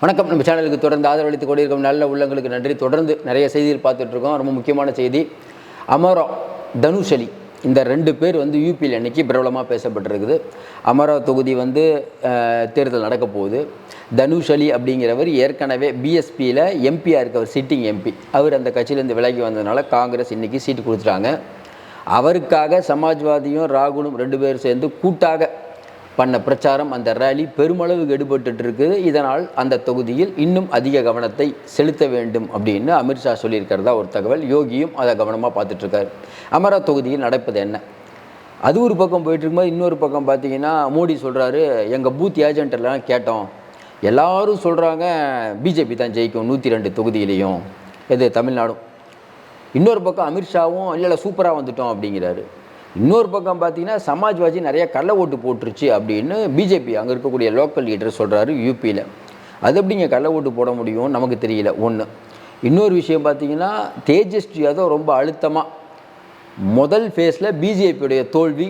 வணக்கம். நம்ம சேனலுக்கு தொடர்ந்து ஆதரவளித்து கொண்டிருக்கும் நல்ல உள்ளங்களுக்கு நன்றி. தொடர்ந்து நிறைய செய்திகள் பார்த்துட்ருக்கோம் ரொம்ப முக்கியமான செய்தி. அமரோ தனுஷலி. இந்த ரெண்டு பேர் வந்து யூபியில் அன்னைக்கு பிரபலமாக பேசப்பட்டிருக்குது. அமரா தொகுதி வந்து தேர்தல் நடக்க போகுது. தனுஷ் அலி அப்படிங்கிறவர் ஏற்கனவே பிஎஸ்பியில் எம்பியாக இருக்கவர் சிட்டிங் எம்பி அவர் அந்த கட்சியிலேருந்து விலகி வந்ததுனால காங்கிரஸ் இன்னைக்கு சீட்டு கொடுத்துட்டாங்க. அவருக்காக சமாஜ்வாதியும் ராகுலும் ரெண்டு பேரும் சேர்ந்து கூட்டாக பண்ண பிரச்சாரம் அந்த ரேலி பெருமளவுக்கு எடுபட்டு இருக்குது இதனால் அந்த தொகுதியில் இன்னும் அதிக கவனத்தை செலுத்த வேண்டும் அப்படின்னு அமித்ஷா சொல்லியிருக்கிறதா ஒரு தகவல். யோகியும் அதை கவனமாக பார்த்துட்ருக்காரு அமரா தொகுதியில் நடப்பது என்ன? அது ஒரு பக்கம் போயிட்டுருக்கும்போது இன்னொரு பக்கம் பார்த்தீங்கன்னா மோடி சொல்கிறாரு எங்கள் பூத் ஏஜென்ட் எல்லாம் கேட்டோம். எல்லாரும் சொல்கிறாங்க பிஜேபி தான் ஜெயிக்கும் நூற்றி ரெண்டு தொகுதியிலையும். எது தமிழ்நாடும்? இன்னொரு பக்கம் அமித்ஷாவும் இல்லை இல்லை சூப்பராக வந்துட்டோம் அப்படிங்கிறாரு. இன்னொரு பக்கம் பார்த்தீங்கன்னா சமாஜ்வாதி நிறைய கள்ள ஓட்டு போட்டுருச்சு அப்படின்னு பிஜேபி அங்கே இருக்கக்கூடிய லோக்கல் லீடர் சொல்கிறாரு யூபியில் அது எப்படிங்க கள்ள ஓட்டு போட முடியும்? நமக்கு தெரியல. ஒன்று இன்னொரு விஷயம் பார்த்தீங்கன்னா தேஜஸ்வி யாதவ் ரொம்ப அழுத்தமாக முதல் ஃபேஸில் பிஜேபியுடைய தோல்வி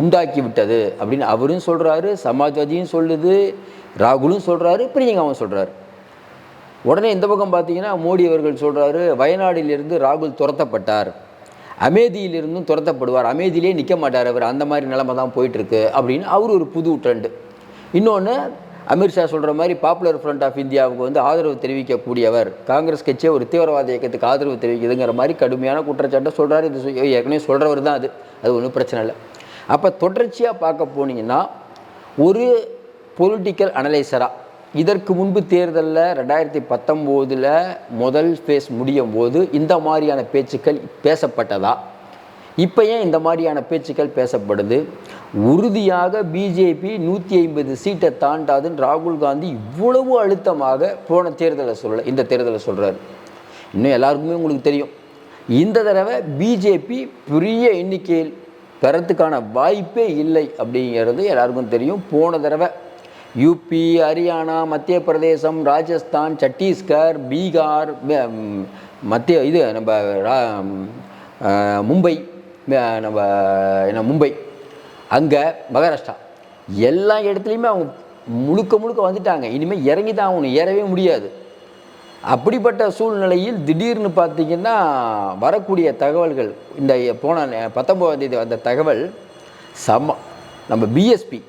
உண்டாக்கி விட்டது அப்படின்னு அவரும் சொல்கிறாரு சமாஜ்வாதியும் சொல்லுது ராகுலும் சொல்கிறாரு பிரியங்காவும் சொல்கிறாரு உடனே இந்த பக்கம் பார்த்தீங்கன்னா மோடி அவர்கள் சொல்கிறாரு வயநாடிலிருந்து ராகுல் துரத்தப்பட்டார். அமேதியிலிருந்தும் துரத்தப்படுவார். அமேதியிலே நிற்க மாட்டார் அவர். அந்த மாதிரி நிலமை தான் போயிட்டுருக்கு அப்படின்னு அவர் ஒரு புது ட்ரெண்டு இன்னொன்று அமித்ஷா சொல்கிற மாதிரி பாப்புலர் ஃப்ரண்ட் ஆஃப் இந்தியாவுக்கு வந்து ஆதரவு தெரிவிக்கக்கூடியவர். காங்கிரஸ் கட்சியை ஒரு தீவிரவாத இயக்கத்துக்கு ஆதரவு தெரிவிக்குதுங்கிற மாதிரி கடுமையான குற்றச்சாட்டை சொல்கிறார் இது ஏற்கனவே சொல்கிறவர் தான் அது. அது ஒன்றும் பிரச்சனை இல்லை. அப்போ தொடர்ச்சியாக பார்க்க போனீங்கன்னா ஒரு பொலிட்டிக்கல் அனலைசராக இதற்கு முன்பு தேர்தலில் ரெண்டாயிரத்தி பத்தொம்போதில் முதல் ஃபேஸ் முடியும் போது இந்த மாதிரியான பேச்சுக்கள் பேசப்பட்டதா? இப்போ ஏன் இந்த மாதிரியான பேச்சுக்கள் பேசப்படுது? உறுதியாக பிஜேபி நூற்றி ஐம்பது சீட்டை தாண்டாதுன்னு ராகுல் காந்தி இவ்வளவு அழுத்தமாக போன தேர்தலை சொல்லலை இந்த தேர்தலை சொல்கிறாரு இன்னும் எல்லாருக்குமே உங்களுக்கு தெரியும். இந்த தடவை பிஜேபி பெரிய எண்ணிக்கையில் பெறத்துக்கான வாய்ப்பே இல்லை அப்படிங்கிறது எல்லாருக்கும் தெரியும். போன தடவை யூபி ஹரியானா மத்திய பிரதேசம் ராஜஸ்தான் சத்தீஸ்கர் பீகார் மத்திய இது நம்ம ரா- மும்பை நம்ம என்ன மும்பை. அங்கே மகாராஷ்டிரா. எல்லா இடத்துலையுமே அவங்க முழுக்க முழுக்க வந்துட்டாங்க. இனிமேல் இறங்கி தான் ஆகணும். ஏறவே முடியாது. அப்படிப்பட்ட சூழ்நிலையில் திடீர்னு பார்த்தீங்கன்னா வரக்கூடிய தகவல்கள் இந்த போன பத்தொம்போதாம் தேதி வந்த தகவல் சம நம்ம பிஎஸ்பி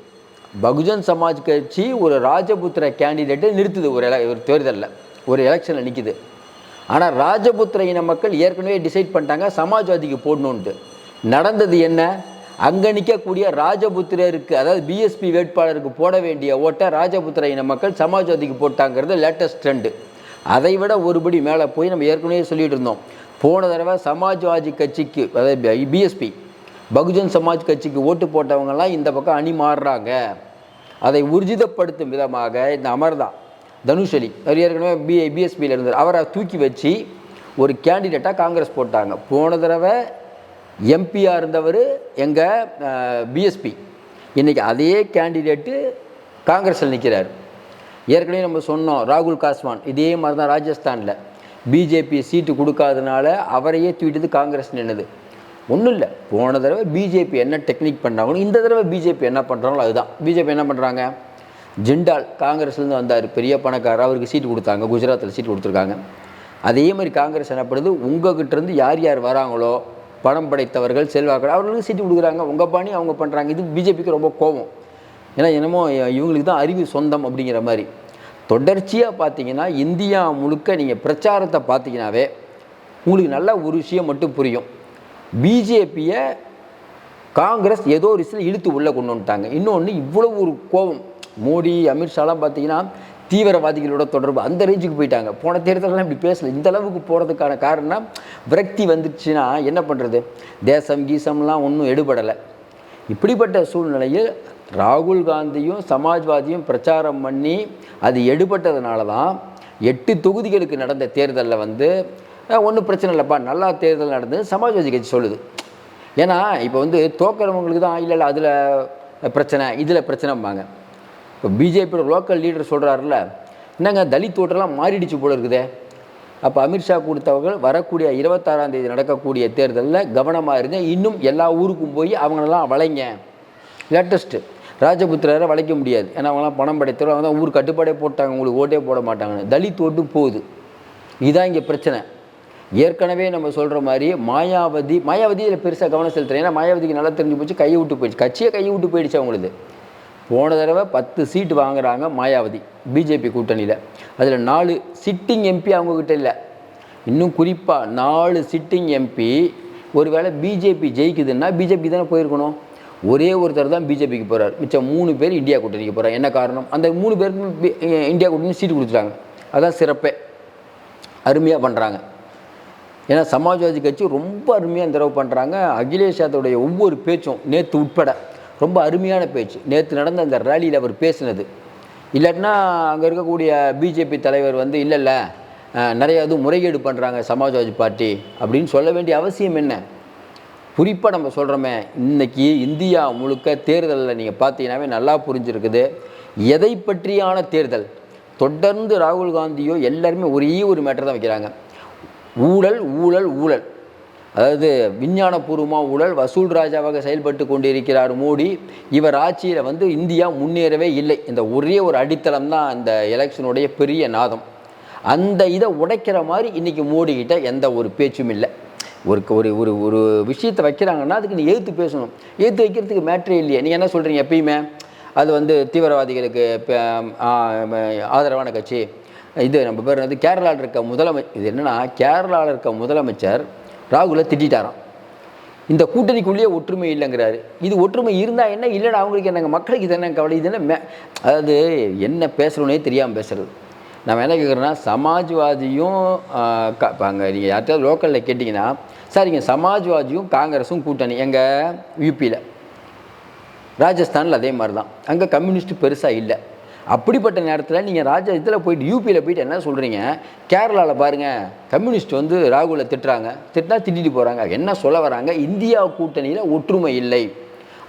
பகுஜன் சமாஜ் கட்சி ஒரு ராஜபுத்திர கேண்டிடேட்டை நிறுத்துது ஒரு எல ஒரு தேர்தலில் ஒரு எலெக்ஷனில் நிற்கிது ஆனால் ராஜபுத்திர இன மக்கள் ஏற்கனவே டிசைட் பண்ணிட்டாங்க சமாஜ்வாதிக்கு போடணுன்ட்டு நடந்தது என்ன அங்கே நிற்கக்கூடிய ராஜபுத்திரருக்கு அதாவது பிஎஸ்பி வேட்பாளருக்கு போட வேண்டிய ஓட்டை ராஜபுத்திர இன மக்கள் சமாஜ்வாதிக்கு போட்டாங்கிறது லேட்டஸ்ட் ட்ரெண்டு அதை விட ஒருபடி மேலே போய் நம்ம ஏற்கனவே சொல்லிகிட்டு இருந்தோம் போன தடவை சமாஜ்வாதி கட்சிக்கு அதாவது பிஎஸ்பி பகுஜன் சமாஜ் கட்சிக்கு ஓட்டு போட்டவங்கெல்லாம் இந்த பக்கம் அணி மாறுறாங்க அதை உர்ஜிதப்படுத்தும் விதமாக இந்த அமர்தா தனுஷலி. அவர் ஏற்கனவே பிஏ பிஎஸ்பியில் இருந்தார். அவரை தூக்கி வச்சு ஒரு கேண்டிடேட்டாக காங்கிரஸ் போட்டாங்க. போன தடவை எம்பியாக இருந்தவர் எங்கள் பிஎஸ்பி இன்றைக்கி அதே கேண்டிடேட்டு காங்கிரஸில் நிற்கிறார் ஏற்கனவே நம்ம சொன்னோம் ராகுல் காஸ்வான். இதே மாதிரி தான் ராஜஸ்தானில் பிஜேபி சீட்டு கொடுக்காதனால அவரையே தூக்கிட்டது காங்கிரஸ் நின்னது. ஒன்றும் இல்லை. போன தடவை பிஜேபி என்ன டெக்னிக் பண்ணாங்களோ இந்த தடவை பிஜேபி என்ன பண்ணுறாங்களோ அதுதான். பிஜேபி என்ன பண்ணுறாங்க ஜிண்டால் காங்கிரஸ்லேருந்து வந்தார் பெரிய பணக்காரர். அவருக்கு சீட்டு கொடுத்தாங்க குஜராத்தில் சீட்டு கொடுத்துருக்காங்க. அதே மாதிரி காங்கிரஸ் என்னப்படுது உங்ககிட்டருந்து யார் யார் வராங்களோ பணம் படைத்தவர்கள் செல்வாக்கள் அவர்களுக்கு சீட்டு கொடுக்குறாங்க. உங்கள் பாணி அவங்க பண்ணுறாங்க இது பிஜேபிக்கு ரொம்ப கோபம். ஏன்னா என்னமோ இவங்களுக்கு தான் அறிவு சொந்தம் அப்படிங்கிற மாதிரி. தொடர்ச்சியாக பார்த்தீங்கன்னா இந்தியா முழுக்க நீங்கள் பிரச்சாரத்தை பார்த்தீங்கன்னாவே உங்களுக்கு நல்ல ஒரு விஷயம் மட்டும் புரியும். பிஜேபியை காங்கிரஸ் ஏதோ ஒரு விஷயத்தில் இழுத்து உள்ளே கொண்டு வந்துட்டாங்க. இன்னொன்று இவ்வளவு ஒரு கோபம். மோடி அமித்ஷாலாம் பார்த்தீங்கன்னா தீவிரவாதிகளோட தொடர்பு அந்த ரேஞ்சுக்கு போயிட்டாங்க. போன தேர்தலெலாம் இப்படி பேசல. இந்த அளவுக்கு போகிறதுக்கான காரணம் விரக்தி வந்துடுச்சுன்னா என்ன பண்ணுறது தேசம் கீசம்லாம் ஒன்றும் எடுபடலை. இப்படிப்பட்ட சூழ்நிலையில் ராகுல் காந்தியும் சமாஜ்வாதியும் பிரச்சாரம் பண்ணி அது எடுபட்டதுனால தான் எட்டு தொகுதிகளுக்கு நடந்த தேர்தலில் வந்து ஒன்றும் பிரச்சனை இல்லைப்பா. நல்லா தேர்தல் நடந்து சமாஜ்வாதி கட்சி சொல்லுது. ஏன்னா இப்போ வந்து தோக்கிறவங்களுக்கு தான் இல்லை இல்லை அதில் பிரச்சனை இதில் பிரச்சனைம்பாங்க. இப்போ பிஜேபியோட லோக்கல் லீடர் சொல்கிறாருல்ல என்னங்க தலித் ஓட்டெல்லாம் மாறிடுச்சு போல இருக்குதே. அப்போ அமித்ஷா கொடுத்தவர்கள் வரக்கூடிய இருபத்தாறாம் தேதி நடக்கக்கூடிய தேர்தலில் கவனமாக இருங்க. இன்னும் எல்லா ஊருக்கும் போய் அவங்களெல்லாம் வளைங்க. லேட்டஸ்ட்டு ராஜபுத்திரரை வளைக்க முடியாது. ஏன்னா அவங்களாம் பணம் படைத்தவர்கள் அவங்க தான் ஊர் கட்டுப்பாடே போட்டாங்க. உங்களுக்கு ஓட்டே போட மாட்டாங்கன்னு. தலித் ஓட்டு போகுது. இதுதான் இங்கே பிரச்சனை. ஏற்கனவே நம்ம சொல்கிற மாதிரி மாயாவதி மாயாவதி இதில் பெருசாக கவனம் செலுத்துறேன் ஏன்னா மாயாவதிக்கு நல்லா தெரிஞ்சு போச்சு கையை விட்டு போயிடுச்சு. கட்சியை கையை விட்டு போயிடுச்சு அவங்களுக்கு போன தடவை பத்து சீட்டு வாங்குறாங்க மாயாவதி பிஜேபி கூட்டணியில். அதில் நாலு சிட்டிங் எம்பி அவங்கக்கிட்ட இல்லை. இன்னும் குறிப்பாக நாலு சிட்டிங் எம்பி ஒருவேளை பிஜேபி ஜெயிக்குதுன்னா பிஜேபி தானே போயிருக்கணும். ஒரே ஒருத்தர் தான் பிஜேபிக்கு போகிறார் மிச்சம் மூணு பேர் இந்தியா கூட்டணிக்கு போகிறார் என்ன காரணம்? அந்த மூணு பேருக்கும் இந்தியா கூட்டணி சீட்டு கொடுத்துட்டாங்க. அதான் சிறப்பே. அருமையாக பண்ணுறாங்க ஏன்னா சமாஜ்வாதி கட்சி ரொம்ப அருமையாக இந்த தடவை பண்ணுறாங்க அகிலேஷ் யாதவுடைய ஒவ்வொரு பேச்சும் நேற்று உட்பட ரொம்ப அருமையான பேச்சு. நேற்று நடந்த அந்த ரேலியில் அவர் பேசினது. இல்லாட்டினா அங்கே இருக்கக்கூடிய பிஜேபி தலைவர் வந்து இல்லை இல்லை நிறைய இது முறைகேடு பண்ணுறாங்க சமாஜ்வாதி பார்ட்டி. அப்படின்னு சொல்ல வேண்டிய அவசியம் என்ன? குறிப்பாக நம்ம சொல்கிறோமே இன்னைக்கு இந்தியா முழுக்க தேர்தலில் நீங்கள் பார்த்தீங்கன்னாவே நல்லா புரிஞ்சிருக்குது. எதை பற்றியான தேர்தல்? தொடர்ந்து ராகுல் காந்தியோ எல்லாருமே ஒரே ஒரு மேட்டர் தான் வைக்கிறாங்க. ஊழல் ஊழல் ஊழல். அதாவது விஞ்ஞானபூர்வமாக ஊழல் வசூல் ராஜாவாக செயல்பட்டு கொண்டிருக்கிறார் மோடி. இவர் ஆட்சியில் வந்து இந்தியா முன்னேறவே இல்லை. இந்த ஒரே ஒரு அடித்தளம் தான் அந்த எலெக்ஷனுடைய பெரிய நாதம். அந்த இதை உடைக்கிற மாதிரி இன்றைக்கி மோடி கிட்ட எந்த ஒரு பேச்சும் இல்லை. ஒரு ஒரு ஒரு ஒரு விஷயத்தை வைக்கிறாங்கன்னா அதுக்கு நீ எதிர்த்து பேசணும். எதிர்த்து வைக்கிறதுக்கு மேட்ரே இல்லையே. நீங்கள் என்ன சொல்கிறீங்க எப்பயுமே? அது வந்து தீவிரவாதிகளுக்கு ஆதரவான கட்சி. இது நம்ம பேர் வந்து கேரளாவில் இருக்க முதலமைச்சர் இது என்னென்னா கேரளாவில் இருக்க முதலமைச்சர் ராகுலை திட்டாராம் இந்த கூட்டணிக்குள்ளேயே ஒற்றுமை இல்லைங்கிறாரு. இது ஒற்றுமை இருந்தால் என்ன? இல்லைன்னா அவங்களுக்கு என்னங்க? மக்களுக்கு இது என்ன கவலை? இது என்ன மே அதாவது என்ன பேசுகிறோன்னே தெரியாமல் பேசுகிறது நம்ம என்ன கேட்குறோன்னா சமாஜ்வாதியும் அங்கே நீங்கள் யார்கிட்டயாவது லோக்கலில் கேட்டிங்கன்னா சரிங்க சமாஜ்வாதியும் காங்கிரஸும் கூட்டணி. எங்கள் யூபியில் ராஜஸ்தானில் அதே மாதிரி தான் அங்கே கம்யூனிஸ்ட் பெருசாக இல்லை. அப்படிப்பட்ட நேரத்தில் நீங்கள் ராஜா இதில் போயிட்டு யூபியில் போயிட்டு என்ன சொல்கிறீங்க கேரளாவில் பாருங்கள் கம்யூனிஸ்ட் வந்து ராகுலை திட்டுறாங்க. திட்டினா திட்டிட்டு போகிறாங்க என்ன சொல்ல வராங்க? இந்தியா கூட்டணியில் ஒற்றுமை இல்லை.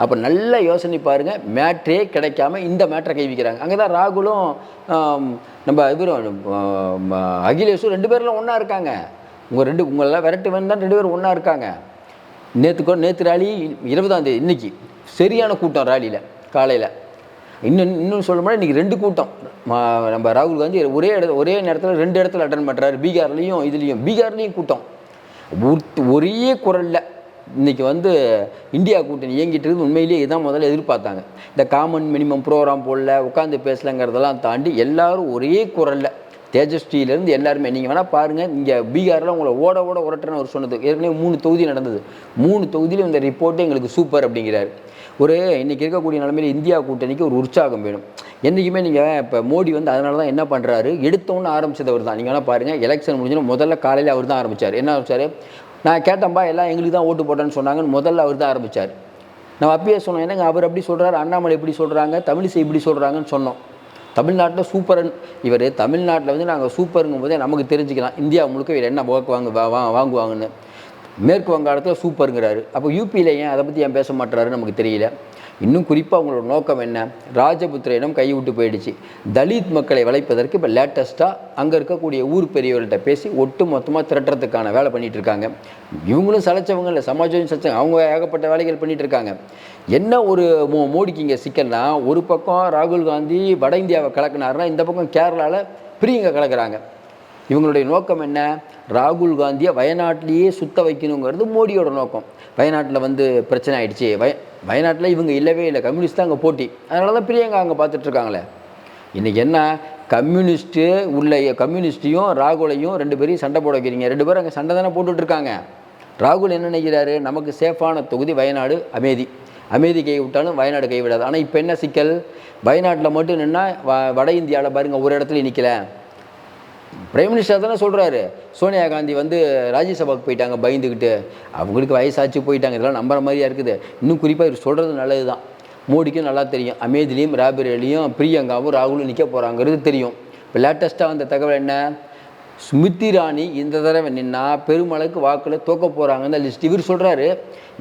அப்போ நல்ல யோசனை பாருங்கள் மேட்ரே கிடைக்காம இந்த மேட்ரை கைவிக்கிறாங்க அங்கே தான் ராகுலும் நம்ம இவரும் அகிலேஷும் ரெண்டு பேர்லாம் ஒன்றா இருக்காங்க. உங்கள் ரெண்டு உங்களெல்லாம் விரட்டு வேணும் தான் ரெண்டு பேரும் ஒன்றா இருக்காங்க. நேற்றுக்கோ நேற்று ராலி இருபதாம் தேதி இன்னைக்கு சரியான கூட்டம் ராலியில் காலையில். இன்னும் இன்னும் சொல்ல இன்றைக்கி ரெண்டு கூட்டம். நம்ம ராகுல் காந்தி ஒரே இடத்துல ஒரே நேரத்தில் ரெண்டு இடத்துல அட்டன் பண்ணுறாரு பீகார்லேயும் இதுலேயும் பீகார்லேயும் கூட்டம். ஒரே குரலில் இன்றைக்கி வந்து இந்தியா கூட்டணி இயங்கிட்டு இருக்குது. உண்மையிலேயே இதான் முதல்ல எதிர்பார்த்தாங்க. இந்த காமன் மினிமம் ப்ரோக்ராம் போடல உட்காந்து பேசலங்கிறதெல்லாம் தாண்டி எல்லாரும் ஒரே குரலில் தேஜஸ்வியிலேருந்து எல்லாருமே. நீங்கள் வேணால் பாருங்கள் இங்கே பீகாரில் உங்களை ஓட ஓட உரட்டுன்னு அவர் சொன்னது. ஏற்கனவே மூணு தொகுதி நடந்தது. மூணு தொகுதியிலும் இந்த ரிப்போர்ட்டே எங்களுக்கு சூப்பர் அப்படிங்கிறாரு. ஒரு இன்றைக்கி இருக்கக்கூடிய நிலைமையில் இந்தியா கூட்டணிக்கு ஒரு உற்சாகம் வேணும். என்றைக்குமே நீங்கள் இப்போ மோடி வந்து அதனால தான் என்ன பண்ணுறாரு எடுத்தோன்னு ஆரம்பித்தவர் தான். நீங்கள் வேணால் பாருங்கள் எலெக்ஷன் முடிஞ்சோன்னு முதல்ல காலையில் அவர் தான் ஆரம்பித்தார் என்ன ஆரம்பித்தார் நான் கேட்டேன்ப்பா எல்லாம் எங்களுக்கு தான் ஓட்டு போட்டேன்னு சொன்னாங்கன்னு முதல்ல அவர் தான் ஆரம்பித்தார் நம்ம அப்பயே சொன்னோம் என்னங்க அவர் அப்படி சொல்கிறாரு அண்ணாமலை இப்படி சொல்கிறாங்க தமிழிசை இப்படி சொல்கிறாங்கன்னு சொன்னோம். தமிழ்நாட்டில் சூப்பரன் இவர் தமிழ்நாட்டில் வந்து நாங்கள் சூப்பருங்கும் போதே நமக்கு தெரிஞ்சுக்கலாம். இந்தியா முழுக்க இவர் என்ன வாக்கு வாங்க வா- வாங்குவாங்கன்னு. மேற்கு வங்காளத்தில் சூப்பருங்கிறாரு. அப்போ யூபியில் ஏன் அதை பற்றி ஏன் பேச மாட்டுறாருன்னு நமக்கு தெரியல. இன்னும் குறிப்பாக அவங்களோட நோக்கம் என்ன? ராஜபுத்திரனிடம் கை கைவிட்டு போயிடுச்சு. தலித் மக்களை வளைப்பதற்கு இப்போ லேட்டஸ்ட்டாக அங்கே இருக்கக்கூடிய ஊர் பெரியவர்கள்ட்ட பேசி ஒட்டு மொத்தமாக திரட்டுறதுக்கான வேலை பண்ணிகிட்டு இருக்காங்க இவங்களும் சளைச்சவங்க இல்லை சமாஜம் சச்சவங்க அவங்க ஏகப்பட்ட வேலைகள் பண்ணிகிட்டு இருக்காங்க என்ன ஒரு மோ மோடிக்கு இங்கே சிக்கல்னா ஒரு பக்கம் ராகுல் காந்தி வட இந்தியாவை கலக்குனாருன்னா இந்த பக்கம் கேரளாவில் பிரியங்க கலக்குறாங்க. இவங்களுடைய நோக்கம் என்ன? ராகுல் காந்தியை வயநாட்டிலேயே சுத்த வைக்கணுங்கிறது மோடியோட நோக்கம். வயநாட்டில் வந்து பிரச்சனை ஆயிடுச்சு. வய வயநாட்டில் இவங்க இல்லவே இல்லை. கம்யூனிஸ்ட் தான் அங்கே போட்டி. அதனால தான் பிரியங்கா அங்கே பார்த்துட்ருக்காங்களே. இன்றைக்கி என்ன? கம்யூனிஸ்ட்டு உள்ள கம்யூனிஸ்ட்டையும் ராகுலையும் ரெண்டு பேரையும் சண்டை போட வைக்கிறீங்க. ரெண்டு பேரும் அங்கே சண்டை தானே போட்டுட்ருக்காங்க. ராகுல் என்ன நினைக்கிறாரு? நமக்கு சேஃபான தொகுதி வயநாடு அமேதி. அமேதி கை விட்டாலும் வயநாடு கை விடாது. ஆனால் இப்போ என்ன சிக்கல்? வயநாட்டில் மட்டும் நின்னா வ வட இந்தியாவில் பாருங்கள் ஒரு இடத்துல நிற்கலை பிரைம் மினிஸ்டர் தானே சொல்கிறாரு சோனியா காந்தி வந்து ராஜ்யசபாவுக்கு போயிட்டாங்க பயந்துக்கிட்டு அவங்களுக்கு வயசாச்சு போயிட்டாங்க. இதெல்லாம் நம்புற மாதிரியா இருக்குது. இன்னும் குறிப்பாக இவர் சொல்கிறது நல்லது தான் மோடிக்கும் நல்லா தெரியும். அமேதிலையும் ராபிரேலியும் பிரியங்காவும் ராகுலும் நிற்க போகிறாங்கிறது தெரியும். இப்போ லேட்டஸ்ட்டாக வந்த தகவல் என்ன? ஸ்மிருதி ராணி இந்த தடவை நின்னா பெருமளவுக்கு வாக்கில் தோக்க போகிறாங்கன்னு லிஸ்ட் இவர் சொல்கிறாரு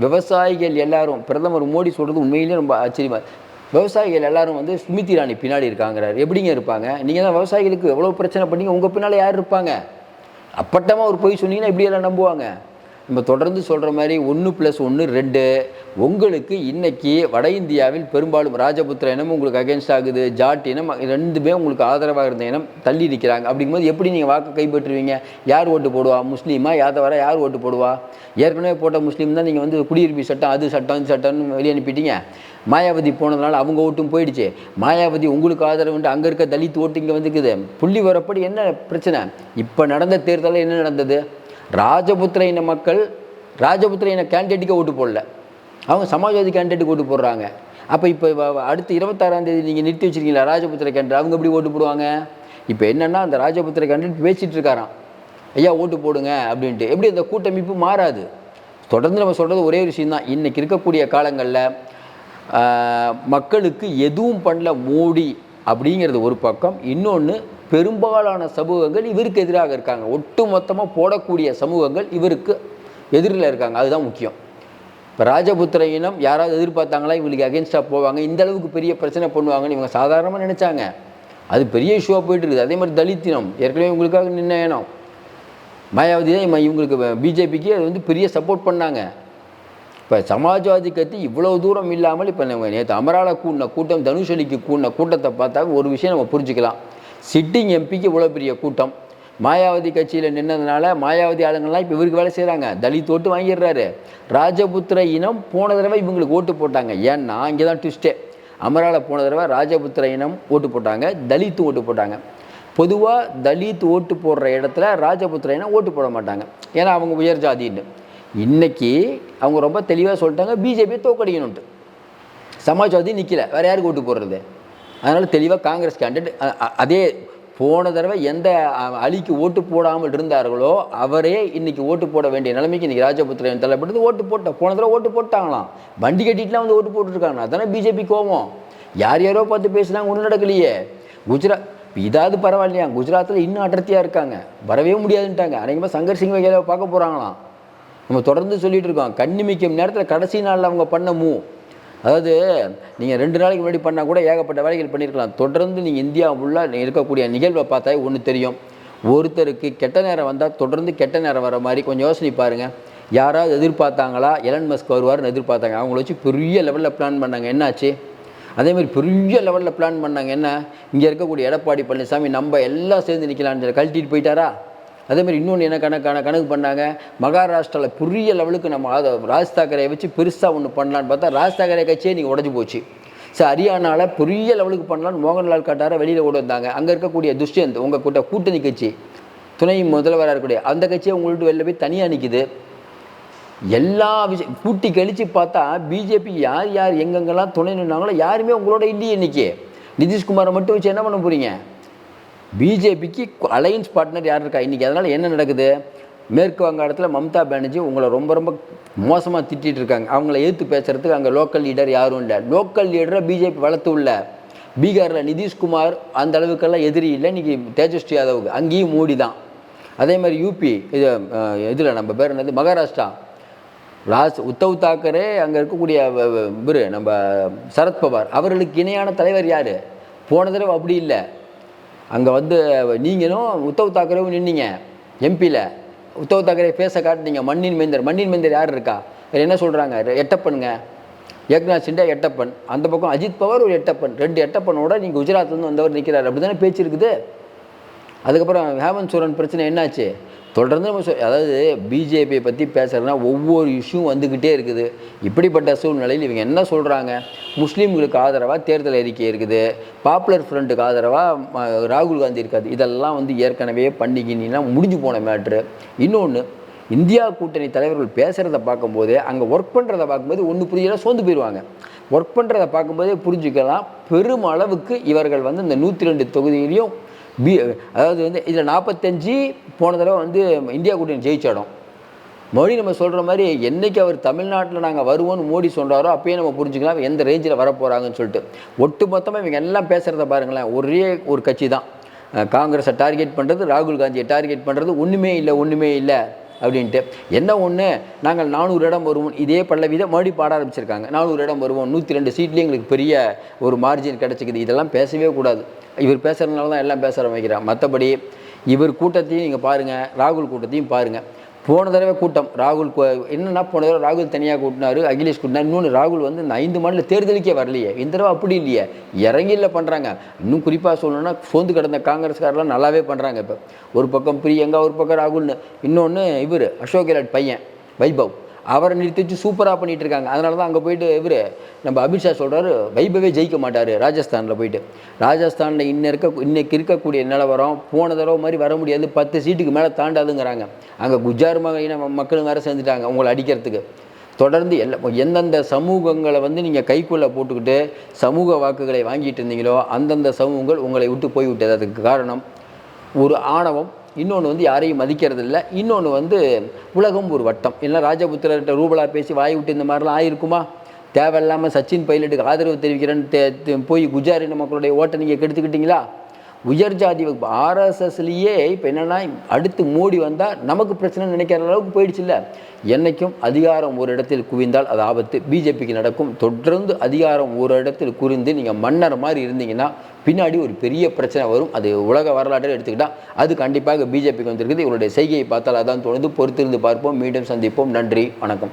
விவசாயிகள் எல்லாரும் பிரதமர் மோடி சொல்கிறது உண்மையிலேயே ரொம்ப ஆச்சரியமா விவசாயிகள் எல்லாரும் வந்து ஸ்மிருதி இராணி பின்னாடி இருக்காங்கிறார். எப்படிங்க இருப்பாங்க? நீங்கள் தான் விவசாயிகளுக்கு எவ்வளோ பிரச்சனை பண்ணீங்க? உங்கள் பின்னால் யார் இருப்பாங்க? அப்பட்டமாக ஒரு பொய் சொன்னீங்கன்னா இப்படி எல்லாம் நம்புவாங்க. நம்ம தொடர்ந்து சொல்கிற மாதிரி ஒன்று ப்ளஸ் ஒன்று ரெண்டு உங்களுக்கு இன்னைக்கு வட இந்தியாவில் பெரும்பாலும் ராஜபுத்திர இனம் உங்களுக்கு அகேன்ஸ்ட் ஆகுது. ஜாட் இனம் ரெண்டுமே உங்களுக்கு ஆதரவாக இருந்த இனம் தள்ளி நிற்கிறாங்க அப்படிங்கும்போது எப்படி நீங்கள் வாக்கு கைப்பற்றுவீங்க? யார் ஓட்டு போடுவா? முஸ்லீமா? யாதவரா? யார் ஓட்டு போடுவா? ஏற்கனவே போட்ட முஸ்லீம் தான் நீங்கள் வந்து குடியிருப்பு சட்டம் அது சட்டம் இது சட்டம்னு வெளியே அனுப்பிட்டீங்க. மாயாவதி போனதுனால அவங்க ஓட்டும் போயிடுச்சு. மாயாவதி உங்களுக்கு ஆதரவுன்ட்டு அங்கே இருக்க தலித் ஓட்டு இங்கே வந்துக்குது. புள்ளி வரப்படி என்ன பிரச்சனை? இப்போ நடந்த தேர்தலில் என்ன நடந்தது? ராஜபுத்திர இன மக்கள்? ராஜபுத்திர இன கேண்டிடேட்டுக்கு ஓட்டு போடல. அவங்க சமாஜ்வாதி கேண்டிடேட்டுக்கு ஓட்டு போடுறாங்க. அப்போ இப்போ அடுத்து இருபத்தாறாம் தேதி நீங்கள் நிறுத்தி வச்சிருக்கீங்களா? ராஜபுத்திர கேண்டிடேட் அவங்க எப்படி ஓட்டு போடுவாங்க? இப்போ என்னென்னா அந்த ராஜபுத்திர கேண்டிடேட் பேசிகிட்டு இருக்காராம். ஐயா ஓட்டு போடுங்க அப்படின்ட்டு. எப்படி அந்த கூட்டமைப்பு மாறாது? தொடர்ந்து நம்ம சொல்கிறது ஒரே ஒரு விஷயம் தான் இன்றைக்கி இருக்கக்கூடிய காலங்களில் மக்களுக்கு எதுவும் பண்ணல மோடி அப்படிங்கிறது ஒரு பக்கம். இன்னொன்று பெரும்பாலான சமூகங்கள் இவருக்கு எதிராக இருக்காங்க. ஒட்டு மொத்தமாக போடக்கூடிய சமூகங்கள் இவருக்கு எதிரில் இருக்காங்க. அதுதான் முக்கியம். இப்போ ராஜபுத்திர இனம் யாராவது எதிர்பார்த்தாங்களா? இவங்களுக்கு அகேன்ஸ்டாக போவாங்க. இந்த அளவுக்கு பெரிய பிரச்சனை பண்ணுவாங்கன்னு இவங்க சாதாரணமாக நினச்சாங்க. அது பெரிய இஷ்யூவாக போயிட்டு இருக்குது. அதே மாதிரி தலித் இனம் ஏற்கனவே இவங்களுக்காக நின்ன இனம். மாயாவதி தான் இவங்களுக்கு பிஜேபிக்கு அது வந்து பெரிய சப்போர்ட் பண்ணாங்க. இப்போ சமாஜ்வாதி கட்சி இவ்வளோ தூரம் இல்லாமல் இப்போ நம்ம நேற்று அமரால கூடின கூட்டம் தனுஷலிக்கு கூடின கூட்டத்தை பார்த்தா ஒரு விஷயம் நம்ம புரிஞ்சுக்கலாம். சிட்டிங் எம்பிக்கு இவ்வளோ பெரிய கூட்டம். மாயாவதி கட்சியில் நின்னதுனால மாயாவதி ஆளுங்கள்லாம் இப்போ இவருக்கு வேலை செய்கிறாங்க தலித் ஓட்டு வாங்கிடுறாரு. ராஜபுத்திர இனம் போன தடவை இவங்களுக்கு ஓட்டு போட்டாங்க. ஏன்னா இங்கே தான் ட்விஸ்டே அமரால போன தடவை ராஜபுத்திர இனம் ஓட்டு போட்டாங்க. தலித்து ஓட்டு போட்டாங்க. பொதுவாக தலித் ஓட்டு போடுற இடத்துல ராஜபுத்திர இனம் ஓட்டு போட மாட்டாங்க. ஏன்னா அவங்க உயர் ஜாதின்னு. இன்றைக்கி அவங்க ரொம்ப தெளிவாக சொல்லிட்டாங்க. பிஜேபியை தோக்கடிக்கணுன்ட்டு சமாஜ்வாதி நிற்கல வேறு யாருக்கு ஓட்டு போடுறது? அதனால் தெளிவாக காங்கிரஸ் கேண்டிடேட் அதே போன தடவை எந்த அலிக்கு ஓட்டு போடாமல் இருந்தார்களோ அவரே இன்னைக்கு ஓட்டு போட வேண்டிய நிலைமைக்கு இன்றைக்கி ராஜபுத்திரன் தள்ளப்பட்டது. ஓட்டு போட்ட போன தடவை ஓட்டு போட்டாங்களாம். வண்டி கட்டிட்டுலாம் வந்து ஓட்டு போட்டுருக்காங்க அதானே பிஜேபி கோவம் யார் யாரோ பார்த்து பேசினாங்க ஒன்றும் நடக்கலையே. குஜராத் இதாவது பரவாயில்லையா? குஜராத்தில் இன்னும் அடர்த்தியாக இருக்காங்க. வரவே முடியாதுன்ட்டாங்க. அநேகமாக சங்கர் சிங் வகையில் பார்க்க போகிறாங்களாம் நம்ம தொடர்ந்து சொல்லிகிட்டு இருக்கோம். கண்ணிமிக்கும் நேரத்தில் கடைசி நாளில் அவங்க பண்ண மூ அதாவது நீங்கள் ரெண்டு நாளைக்கு முன்னாடி பண்ணால் கூட ஏகப்பட்ட வேலைகள் பண்ணியிருக்கலாம் தொடர்ந்து நீங்கள் இந்தியா உள்ள இருக்கக்கூடிய நிகழ்வை பார்த்தா ஒன்று தெரியும். ஒருத்தருக்கு கெட்ட நேரம் வந்தால் தொடர்ந்து கெட்ட நேரம் வர மாதிரி கொஞ்சம் யோசனை பாருங்கள் யாராவது எதிர்பார்த்தாங்களா? எலன் மஸ்க் வருவார்னு எதிர்பார்த்தாங்க. அவங்கள வச்சு பெரிய லெவலில் பிளான் பண்ணாங்க. என்னாச்சு? அதேமாதிரி பெரிய லெவலில் பிளான் பண்ணாங்க. என்ன? இங்கே இருக்கக்கூடிய எடப்பாடி பழனிசாமி நம்ம எல்லாம் சேர்ந்து நிற்கலான்னு சொல்லி கழட்டிட்டு போயிட்டாரா? அதேமாதிரி இன்னொன்று என்ன கணக்கான கணக்கு பண்ணாங்க? மகாராஷ்டிராவில் பெரிய லெவலுக்கு நம்ம அதை ராஜ் தாக்கரையை வச்சு பெருசாக ஒன்று பண்ணலான்னு பார்த்தா ராஜ் தாக்கரே கட்சியே நீங்கள் உடஞ்சி போச்சு. சரி ஹரியானாவில் பெரிய லெவலுக்கு பண்ணலான்னு மோகன்லால் கட்டாரை வெளியில் கொண்டு வந்தாங்க. அங்கே இருக்கக்கூடிய துஷ்யந்த் உங்கள் கூட்ட கூட்டணி கட்சி துணை முதல்வராக இருக்கக்கூடிய அந்த கட்சியை உங்கள்கிட்ட வெளில போய் தனியாக நிற்குது எல்லா விஷயம் கூட்டி கழித்து பார்த்தா பிஜேபி யார் யார் எங்கெங்கெல்லாம் துணை நின்னாங்களோ யாருமே உங்களோட இல்லையே இன்றைக்கி நிதிஷ்குமாரை மட்டும் வச்சு என்ன பண்ண போகிறீங்க பிஜேபிக்கு அலையன்ஸ் பார்ட்னர் யார் இருக்கா? இன்றைக்கி அதனால் என்ன நடக்குது? மேற்கு வங்காளத்தில் மம்தா பானர்ஜி உங்களை ரொம்ப ரொம்ப மோசமாக திட்டிட்டு இருக்காங்க. அவங்கள எதிர்த்து பேசுகிறதுக்கு அங்கே லோக்கல் லீடர் யாரும் இல்லை. லோக்கல் லீடரை பிஜேபி வளர்த்து உள்ள பீகாரில் நிதிஷ்குமார் அந்த அளவுக்கெல்லாம் எதிரி இல்லை. இன்றைக்கி தேஜஸ்வி யாதவுக்கு அங்கேயும் மோடி தான் அதே மாதிரி யூபி இது இதில் நம்ம பேர் என்னது? மகாராஷ்டிரா. ராஜ் உத்தவ் தாக்கரே அங்கே இருக்கக்கூடிய இவர் இவரு நம்ம சரத்பவார். அவர்களுக்கு இணையான தலைவர் யார்? போன தடவை அப்படி இல்லை. அங்கே வந்து நீங்களும் உத்தவ் தாக்கரேவும் நின்னீங்க எம்பியில் உத்தவ் தாக்கரே பேச காட்டினீங்க மண்ணின் மைந்தர். மண்ணின் மைந்தர் யார் இருக்கா? என்ன சொல்கிறாங்க எட்டப்பனுங்க. ஏக்நாத் சிண்டே எட்டப்பன். அந்த பக்கம் அஜித் பவார் ஒரு எட்டப்பன். ரெண்டு எட்டப்பனோட நீங்கள் குஜராத்லேருந்து வந்தவர் நிற்கிறார் அப்படி தானே பேச்சு இருக்குது? அதுக்கப்புறம் ஹேமந்த் சோரன் பிரச்சனை என்னாச்சு? தொடர்ந்து நம்ம சொ- அதாவது பிஜேபியை பற்றி பேசுகிறதுனா ஒவ்வொரு இஷ்யூ வந்துக்கிட்டே இருக்குது. இப்படிப்பட்ட சூழ்நிலையில் இவங்க என்ன சொல்கிறாங்க முஸ்லீம்களுக்கு ஆதரவாக தேர்தல் அறிக்கை இருக்குது. பாப்புலர் ஃப்ரண்ட்டுக்கு ஆதரவாக ராகுல் காந்தி இருக்காது இதெல்லாம் வந்து ஏற்கனவே பண்ணிக்கினீங்கன்னா முடிஞ்சு போன மேட்ரு இன்னொன்று இந்தியா கூட்டணி தலைவர்கள் பேசுகிறத பார்க்கும்போது அங்கே ஒர்க் பண்ணுறத பார்க்கும்போது ஒன்று புரியல சோர்ந்து போயிடுவாங்க ஒர்க் பண்ணுறத பார்க்கும்போதே புரிஞ்சுக்கலாம். பெரும் அளவுக்கு இவர்கள் வந்து இந்த நூற்றி ரெண்டு தொகுதியிலையும் பி அதாவது வந்து இதில் நாற்பத்தஞ்சு போன தடவை வந்து இந்தியா கூட்டணி ஜெயிச்சாடும். மறுபடியும் நம்ம சொல்கிற மாதிரி என்னைக்கு அவர் தமிழ்நாட்டில் நாங்கள் வருவோம்னு மோடி சொல்கிறாரோ அப்பயே நம்ம புரிஞ்சுக்கலாம் எந்த ரேஞ்சில் வரப்போகிறாங்கன்னு சொல்லிட்டு. ஒட்டு மொத்தமாக இவங்க எல்லாம் பேசுகிறத பாருங்களேன் ஒரே ஒரு கட்சி தான் காங்கிரஸை டார்கெட் பண்ணுறது ராகுல் காந்தியை டார்கெட் பண்ணுறது ஒன்றுமே இல்லை ஒன்றுமே இல்லை. அப்படின்ட்டு. என்ன ஒன்று நாங்கள் நானூறு இடம் வருவோம். இதே பல்லவிதை மறுபடி பாட ஆரம்பிச்சிருக்காங்க. நானூறு இடம் வருவோம். நூற்றி ரெண்டு சீட்லேயும் எங்களுக்கு பெரிய ஒரு மார்ஜின் கிடச்சிக்குது. இதெல்லாம் பேசவே கூடாது. இவர் பேசுகிறதுனால தான் எல்லாம் பேச ஆரம்பிக்கிறான் மற்றபடி இவர் கூட்டத்தையும் நீங்கள் பாருங்கள் ராகுல் கூட்டத்தையும் பாருங்கள் போன தடவை கூட்டம் ராகுல் என்னென்னா என்னன்னா போன தடவை ராகுல் தனியாக கூட்டினாரு அகிலேஷ் கூட்டினார். இன்னொன்று ராகுல் வந்து இந்த ஐந்து மாநில தேர்தலுக்கே வரலையே. இந்த தடவை அப்படி இல்லையே. இறங்கியில் பண்ணுறாங்க இன்னும் குறிப்பாக சொல்லணும்னா சோர்ந்து கிடந்த காங்கிரஸ்காரெல்லாம் நல்லாவே பண்ணுறாங்க இப்போ. ஒரு பக்கம் பிரியங்கா ஒரு பக்கம் ராகுல்னு. இன்னொன்று இவர் அசோக் கெலாட் பையன் வைபவ். அவரை நிறுத்தி வச்சு சூப்பராக பண்ணிட்டு இருக்காங்க அதனால தான் அங்கே போயிட்டு இவர் நம்ம அமித்ஷா சொல்கிறாரு வைபவே ஜெயிக்க மாட்டார் ராஜஸ்தானில் போயிட்டு. ராஜஸ்தானில் இன்ன இருக்க இன்னைக்கு இருக்கக்கூடிய நிலவரம் போன தடவை மாதிரி வர முடியாது. பத்து சீட்டுக்கு மேலே தாண்டாதுங்கிறாங்க. அங்கே குஜார் மக மக்களும் வேறு சேர்ந்துட்டாங்க உங்களை அடிக்கிறதுக்கு. தொடர்ந்து எல்லா எந்தெந்த சமூகங்களை வந்து நீங்கள் கைக்குள்ளே போட்டுக்கிட்டு சமூக வாக்குகளை வாங்கிட்டு இருந்தீங்களோ அந்தந்த சமூகங்கள் உங்களை விட்டு போய்விட்டது. அதுக்கு காரணம் ஒரு ஆணவம் இன்னொன்று வந்து யாரையும் மதிக்கிறது இல்லை இன்னொன்று வந்து உலகம் ஒரு வட்டம். இல்லை ராஜபுத்திரர்கிட்ட ரூபலாக பேசி வாய் விட்டு இந்த மாதிரிலாம் ஆயிருக்குமா? தேவையில்லாமல் சச்சின் பைலட்டுக்கு ஆதரவு தெரிவிக்கிறேன்னு போய் குஜாரின மக்களுடைய ஓட்டை நீங்கள் கெடுத்துக்கிட்டீங்களா? உயர் ஜாதி வகுப்பு ஆர்எஸ்எஸ்லேயே இப்போ என்னென்னா அடுத்து மோடி வந்தால் நமக்கு பிரச்சனை நினைக்கிற அளவுக்கு போயிடுச்சுல்ல? என்னைக்கும் அதிகாரம் ஒரு இடத்தில் குவிந்தால் அது ஆபத்து. பிஜேபிக்கு நடக்கும். தொடர்ந்து அதிகாரம் ஒரு இடத்தில் குவிந்து நீங்கள் மன்னர் மாதிரி இருந்தீங்கன்னா பின்னாடி ஒரு பெரிய பிரச்சனை வரும். அது உலக வரலாற்றில் எடுத்துக்கிட்டால் அது கண்டிப்பாக பிஜேபிக்கு வந்திருக்குது. இவருடைய செய்கையை பார்த்தால் அதான் தொடர்ந்து பொறுத்திருந்து பார்ப்போம். மீண்டும் சந்திப்போம். நன்றி. வணக்கம்.